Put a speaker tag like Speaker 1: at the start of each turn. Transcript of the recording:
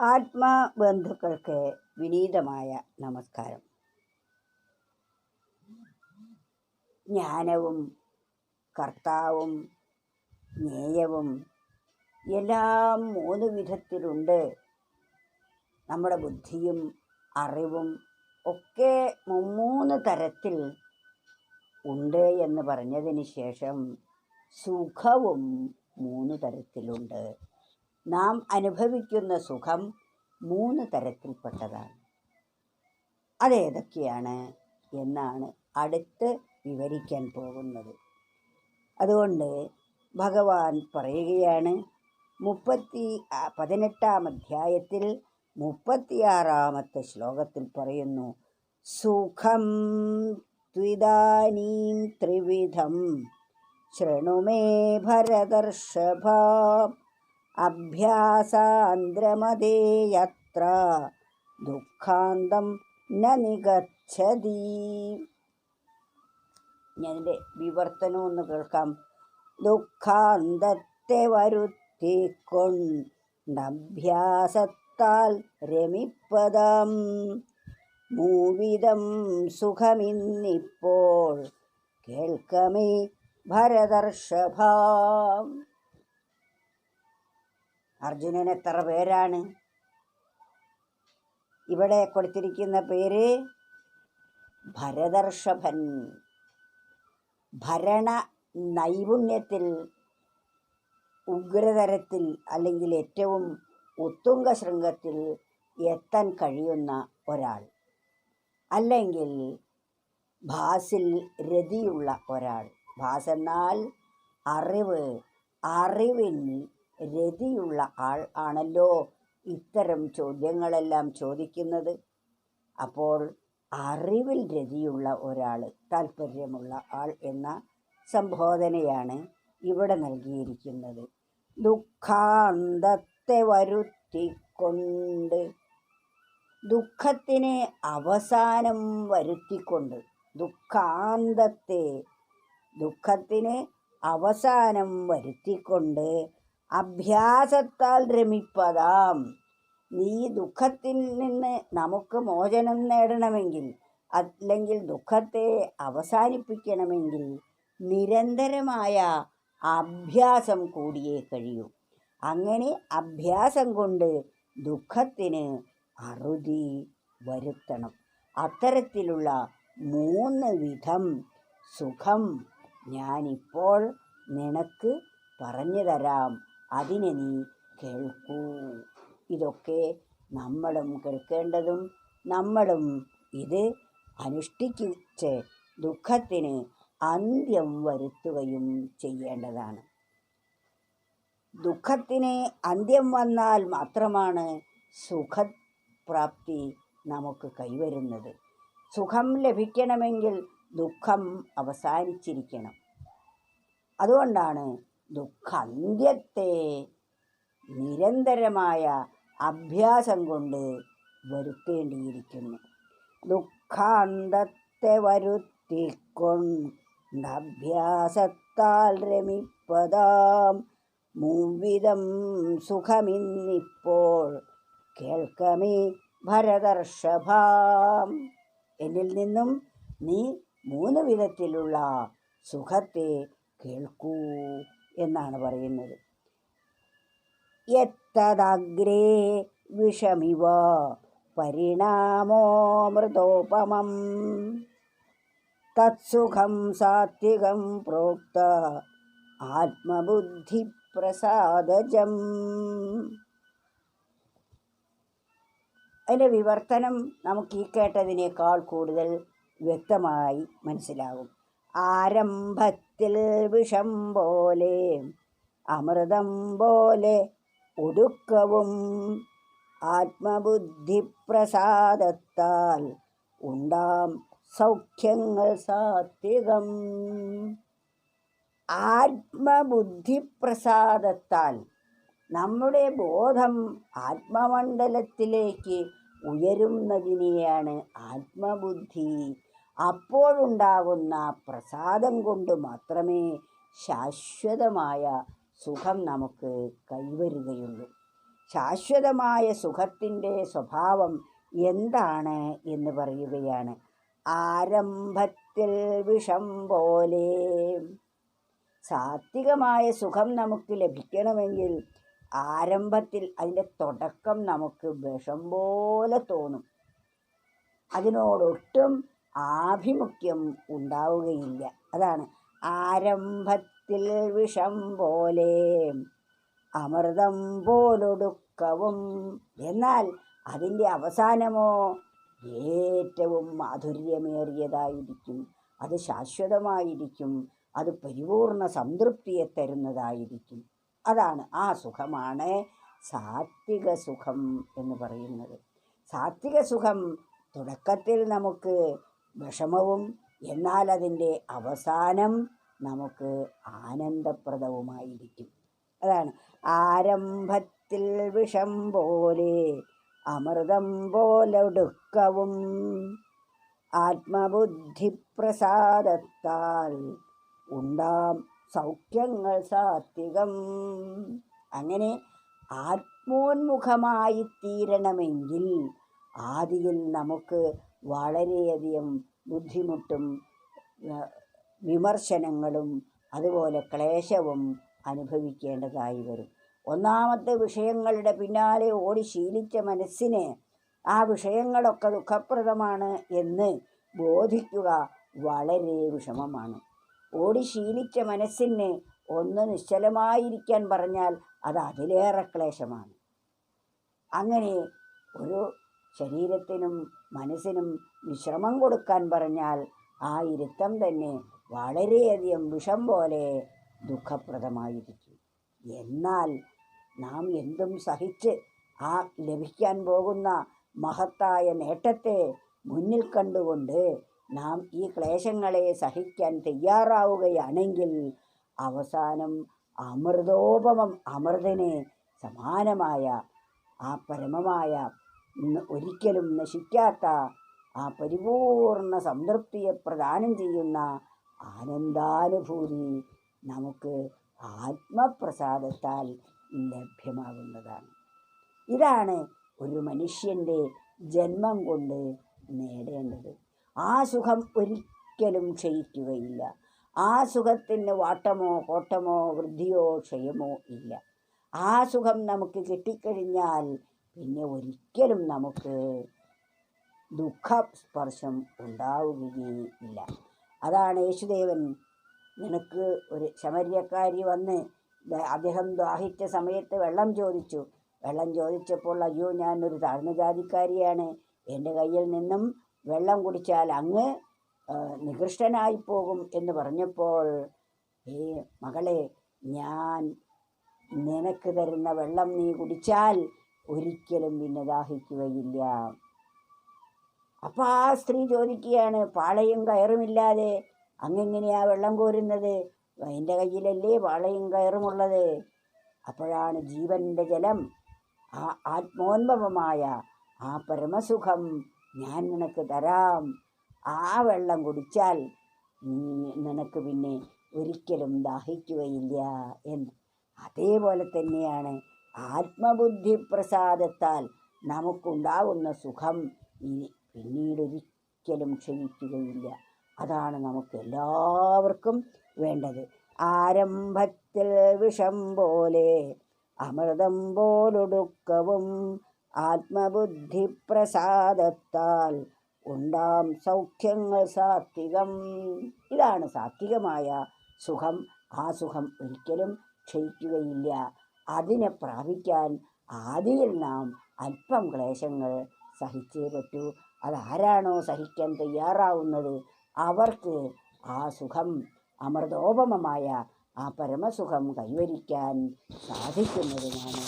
Speaker 1: ആത്മബന്ധുക്കൾക്ക് വിനീതമായ നമസ്കാരം. ജ്ഞാനവും കർത്താവും ജ്ഞേയവും എല്ലാം മൂന്ന് വിധത്തിലുണ്ട്. നമ്മുടെ ബുദ്ധിയും അറിവും ഒക്കെ മൂന്ന് തരത്തിൽ ഉണ്ട് എന്ന് പറഞ്ഞതിന് ശേഷം സുഖവും മൂന്ന് തരത്തിലുണ്ട്. നാം അനുഭവിക്കുന്ന സുഖം മൂന്ന് തരത്തിൽപ്പെട്ടതാണ്. അതേതൊക്കെയാണ് എന്നാണ് അടുത്ത് വിവരിക്കാൻ പോകുന്നത്. അതുകൊണ്ട് ഭഗവാൻ പറയുകയാണ് മുപ്പത്തി പതിനെട്ടാം അധ്യായത്തിൽ മുപ്പത്തിയാറാമത്തെ ശ്ലോകത്തിൽ പറയുന്നു സുഖം ത്വിദാനീം ത്രിവിധം ശൃണുമേ ഭരതർഷഭ അഭ്യാസാന്ദ്രമതേ യത്ര. ദുഃഖാന്തം ന നിഗച്ഛതി. ഞാനിന്റെ വിവർത്തനം ഒന്ന് കേൾക്കാം. ദുഃഖാന്തത്തെ വരുത്തിക്കൊണ്ടഭ്യാസത്താൽ രമിപ്പതം മൂവിധം സുഖമിന്നിപ്പോൾ കേൾക്കമേ ഭരതർഷഭ. അർജുനൻ എത്ര പേരാണ്? ഇവിടെ കൊടുത്തിരിക്കുന്ന പേര് ഭരതർഷഭൻ. ഭരണ നൈപുണ്യത്തിൽ ഉഗ്രതരത്തിൽ അല്ലെങ്കിൽ ഏറ്റവും ഉത്തുംഗ ശൃംഗത്തിൽ എത്താൻ കഴിയുന്ന ഒരാൾ. അല്ലെങ്കിൽ ഭാസിൽ രതിയുള്ള ഒരാൾ. ഭാസ് എന്നാൽ അറിവ് അറിവിൽ രതിയുള്ള ആൾ ആണല്ലോ ഇത്തരം ചോദ്യങ്ങളെല്ലാം ചോദിക്കുന്നത്. അപ്പോൾ അറിവിൽ രതിയുള്ള ഒരാൾ താല്പര്യമുള്ള ആൾ എന്ന സംബോധനയാണ് ഇവിടെ നൽകിയിരിക്കുന്നത്. ദുഃഖാന്തത്തെ വരുത്തിക്കൊണ്ട് ദുഃഖത്തിന് അവസാനം വരുത്തിക്കൊണ്ട് ദുഃഖാന്തത്തെ ദുഃഖത്തിന് അവസാനം വരുത്തിക്കൊണ്ട് അഭ്യാസത്താൽ രമിപ്പതാം. നീ ദുഃഖത്തിൽ നിന്ന് നമുക്ക് മോചനം നേടണമെങ്കിൽ അല്ലെങ്കിൽ ദുഃഖത്തെ അവസാനിപ്പിക്കണമെങ്കിൽ നിരന്തരമായ അഭ്യാസം കൂടിയേ കഴിയൂ. അങ്ങനെ അഭ്യാസം കൊണ്ട് ദുഃഖത്തിന് അറുതി വരുത്തണം. അത്തരത്തിലുള്ള മൂന്ന് വിധം സുഖം ഞാനിപ്പോൾ നിനക്ക് പറഞ്ഞു തരാം. അതിനെ നീ കേൾക്കൂ. ഇതൊക്കെ നമ്മളും കേൾക്കേണ്ടതും നമ്മളും ഇത് അനുഷ്ഠിച്ച് ദുഃഖത്തിന് അന്ത്യം വരുത്തുകയും ചെയ്യേണ്ടതാണ്. ദുഃഖത്തിന് അന്ത്യം വന്നാൽ മാത്രമാണ് സുഖപ്രാപ്തി നമുക്ക് കൈവരുന്നത്. സുഖം ലഭിക്കണമെങ്കിൽ ദുഃഖം അവസാനിച്ചിരിക്കണം. അതുകൊണ്ടാണ് ദുഃഖാന്ത്യത്തെ നിരന്തരമായ അഭ്യാസം കൊണ്ട് വരുത്തേണ്ടിയിരിക്കുന്നു. ദുഃഖാന്തത്തെ വരുത്തിക്കൊണ്ടഭ്യാസത്താൽ രമിപ്പതാം. മൂവിധം സുഖമിന്നിപ്പോൾ കേൾക്കമേ ഭരതർഷഭാം. എന്നിൽ നിന്നും നീ മൂന്ന് വിധത്തിലുള്ള സുഖത്തെ കേൾക്കൂ. എന്നാണ് പറയുന്നത്. എത്തദഗ്രേ വിഷമിവ പരിണാമോ മൃതോപമം. തത്സുഖം സാത്വികം പ്രോക്ത ആത്മബുദ്ധി പ്രസാദജം അതിന്റെ വിവർത്തനം നമുക്ക് ഈ കേട്ടതിനേക്കാൾ കൂടുതൽ വ്യക്തമായി മനസ്സിലാകും. ആരംഭത്തിൽ വിഷം പോലെ അമൃതം പോലെ ഒടുക്കവും ആത്മബുദ്ധിപ്രസാദത്താൽ ഉണ്ടാം സൗഖ്യങ്ങൾ സാത്വികം. ആത്മബുദ്ധിപ്രസാദത്താൽ നമ്മുടെ ബോധം ആത്മമണ്ഡലത്തിലേക്ക് ഉയരുന്നതിനെയാണ് ആത്മബുദ്ധി അപ്പോഴുണ്ടാകുന്ന പ്രസാദം കൊണ്ട് മാത്രമേ ശാശ്വതമായ സുഖം നമുക്ക് കൈവരുകയുള്ളൂ. ശാശ്വതമായ സുഖത്തിന്റെ സ്വഭാവം എന്താണ് എന്ന് പറയുകയാണ്. ആരംഭത്തിൽ വിഷം പോലെ. സാത്വികമായ സുഖം നമുക്ക് ലഭിക്കണമെങ്കിൽ ആരംഭത്തിൽ അതിന്റെ തുടക്കം നമുക്ക് വിഷം പോലെ തോന്നും. അതിനോടൊട്ടും ആഭിമുഖ്യം ഉണ്ടാവുകയില്ല. അതാണ് ആരംഭത്തിൽ വിഷം പോലെ അമൃതം പോലൊടുക്കവും. എന്നാൽ അതിന്റെ അവസാനമോ? ഏറ്റവും മാധുര്യമേറിയതായിരിക്കും. അത് ശാശ്വതമായിരിക്കും. അത് പരിപൂർണ സംതൃപ്തിയെ തരുന്നതായിരിക്കും. അതാണ് ആ സുഖമാണ് സാത്വിക സുഖം എന്ന് പറയുന്നത്. സാത്വിക സുഖം തുടക്കത്തിൽ നമുക്ക് വിഷമവും എന്നാൽ അതിന്റെ അവസാനം നമുക്ക് ആനന്ദപ്രദവുമായിരിക്കും. അതാണ് ആരംഭത്തിൽ വിഷം പോലെ അമൃതം പോലൊടുക്കവും ആത്മബുദ്ധിപ്രസാദത്താൽ ഉണ്ടാം സൗഖ്യങ്ങൾ സാത്വികം. അങ്ങനെ ആത്മോന്മുഖമായി തീരണമെങ്കിൽ ആദിയിൽ നമുക്ക് വളരെയധികം ബുദ്ധിമുട്ടും വിമർശനങ്ങളും അതുപോലെ ക്ലേശവും അനുഭവിക്കേണ്ടതായി വരും. ഒന്നാമത്തെ വിഷയങ്ങളുടെ പിന്നാലെ ഓടി ശീലിച്ച മനസ്സിന് ആ വിഷയങ്ങളൊക്കെ ദുഃഖപ്രദമാണ് എന്ന് ബോധിക്കുക വളരെ വിഷമമാണ്. ഓടി ശീലിച്ച മനസ്സിന് ഒന്ന് നിശ്ചലമായിരിക്കാൻ പറഞ്ഞാൽ അത് അതിലേറെ ക്ലേശമാണ്. അങ്ങനെ ഒരു ശരീരത്തിനും മനസ്സിനും വിശ്രമം കൊടുക്കാൻ പറഞ്ഞാൽ ആ ഇരുത്തം തന്നെ വളരെയധികം വിഷം പോലെ ദുഃഖപ്രദമായിരിക്കും. എന്നാൽ നാം എന്തും സഹിച്ച് ആ ലഭിക്കാൻ പോകുന്ന മഹത്തായ നേട്ടത്തെ മുന്നിൽ കണ്ടുകൊണ്ട് നാം ഈ ക്ലേശങ്ങളെ സഹിക്കാൻ തയ്യാറാവുകയാണെങ്കിൽ അവസാനം അമൃതോപമം അമൃതന് സമാനമായ ആ പരമമായ ഒരിക്കലും നശിക്കാത്ത ആ പരിപൂർണ സംതൃപ്തിയെ പ്രദാനം ചെയ്യുന്ന ആനന്ദാനുഭൂതി നമുക്ക് ആത്മപ്രസാദത്താൽ ലഭ്യമാകുന്നതാണ്. ഇതാണ് ഒരു മനുഷ്യന്റെ ജന്മം കൊണ്ട് നേടേണ്ടത്. ആ സുഖം ഒരിക്കലും ക്ഷയിക്കുകയില്ല. ആ സുഖത്തിന് വാട്ടമോ കോട്ടമോ വൃദ്ധിയോ ക്ഷയമോ ഇല്ല. ആ സുഖം നമുക്ക് കിട്ടിക്കഴിഞ്ഞാൽ പിന്നെ ഒരിക്കലും നമുക്ക് ദുഃഖസ്പർശം ഉണ്ടാവുകയില്ല. അതാണ് യേശുദേവൻ നിനക്ക് ഒരു ശമര്യക്കാരി വന്ന് അദ്ദേഹം ദാഹിച്ച സമയത്ത് വെള്ളം ചോദിച്ചു. വെള്ളം ചോദിച്ചപ്പോൾ അയ്യോ ഞാൻ ഒരു താഴ്ന്ന ജാതിക്കാരിയാണ്. എന്റെ കയ്യിൽ നിന്നും വെള്ളം കുടിച്ചാൽ അങ്ങ് നികൃഷ്ടനായി പോകും എന്ന് പറഞ്ഞപ്പോൾ ഏ മകളെ ഞാൻ നിനക്ക് തരുന്ന വെള്ളം നീ കുടിച്ചാൽ ഒരിക്കലും പിന്നെ ദാഹിക്കുകയില്ല. അപ്പം ആ സ്ത്രീ ചോദിക്കുകയാണ് പാളയും കയറുമില്ലാതെ അങ്ങെങ്ങനെയാ വെള്ളം കോരുന്നത്? എന്റെ കയ്യിലല്ലേ പാളയും കയറുമുള്ളത്? അപ്പോഴാണ് ജീവന്റെ ജലം ആ ആത്മോന്മവമായ ആ പരമസുഖം ഞാൻ നിനക്ക് തരാം. ആ വെള്ളം കുടിച്ചാൽ നിനക്ക് പിന്നെ ഒരിക്കലും ദാഹിക്കുകയില്ല എന്ന്. അതേപോലെ തന്നെയാണ് ആത്മബുദ്ധി പ്രസാദത്താൽ നമുക്കുണ്ടാകുന്ന സുഖം ഇനി പിന്നീട് ഒരിക്കലും ക്ഷയിക്കുകയില്ല അതാണ് നമുക്ക് എല്ലാവർക്കും വേണ്ടത്. ആരംഭത്തിൽ വിഷം പോലെ അമൃതം പോലൊടുക്കവും ആത്മബുദ്ധി പ്രസാദത്താൽ ഉണ്ടാം സൗഖ്യങ്ങൾ സാത്വികം. ഇതാണ് സാത്വികമായ സുഖം. ആ സുഖം ഒരിക്കലും ക്ഷയിക്കുകയില്ല. അതിനെ പ്രാപിക്കാൻ ആദിയിൽ നാം അല്പം ക്ലേശങ്ങൾ സഹിച്ചേ പറ്റൂ. അതാരാണോ സഹിക്കാൻ തയ്യാറാവുന്നത്? അവർക്ക് ആ സുഖം അമൃതോപമമായ ആ പരമസുഖം കൈവരിക്കാൻ സാധിക്കുന്നതിനാണ്